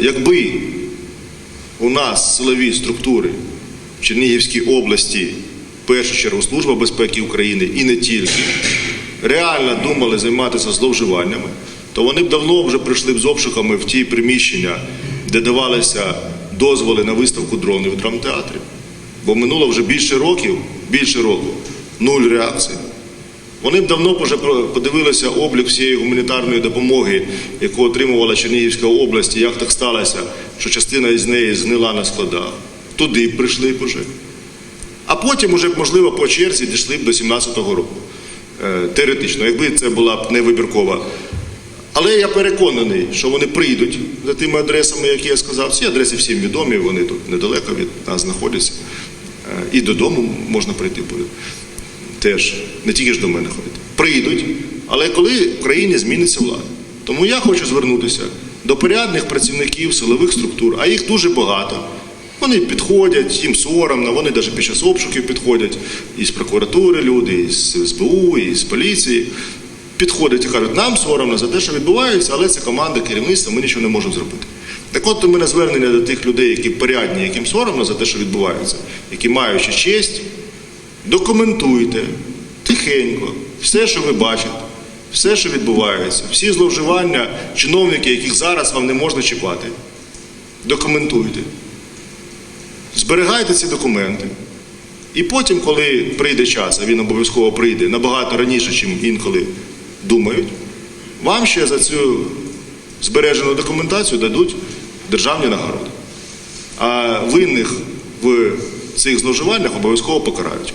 Якби у нас силові структури в Чернігівській області, в першу чергу Служба безпеки України і не тільки, реально думали займатися зловживаннями, то вони б давно вже прийшли б з обшуками в ті приміщення, де давалися дозволи на виставку дронів у драмтеатрі. Бо минуло вже більше років, більше року, нуль реакції. Вони б давно вже подивилися облік всієї гуманітарної допомоги, яку отримувала Чернігівська область, і як так сталося, що частина із неї згнила на складах. Туди б прийшли б уже. А потім, уже, можливо, по черзі дійшли б до 17-го року. Е, Теоретично, якби це була б не вибіркова. Але я переконаний, що вони прийдуть за тими адресами, які я сказав. Ці адреси всім відомі, вони тут недалеко від нас знаходяться. Е, І додому можна прийти буде. Теж не тільки ж до мене ходити. Прийдуть, але коли в країні зміниться влада. Тому я хочу звернутися до порядних працівників силових структур, а їх дуже багато. Вони підходять, їм соромно, вони навіть під час обшуків підходять із прокуратури люди, із СБУ, із поліції. Підходять і кажуть, нам соромно за те, що відбувається, але це команда керівництва, ми нічого не можемо зробити. Так от у мене звернення до тих людей, які порядні, яким соромно за те, що відбувається, які маючи честь, документуйте тихенько все, що ви бачите, все, що відбувається, всі зловживання чиновників, яких зараз вам не можна чіпати. Документуйте. Зберігайте ці документи. І потім, коли прийде час, а він обов'язково прийде набагато раніше, ніж інколи думають, вам ще за цю збережену документацію дадуть державні нагороди. А винних в цих зловживаннях обов'язково покарають.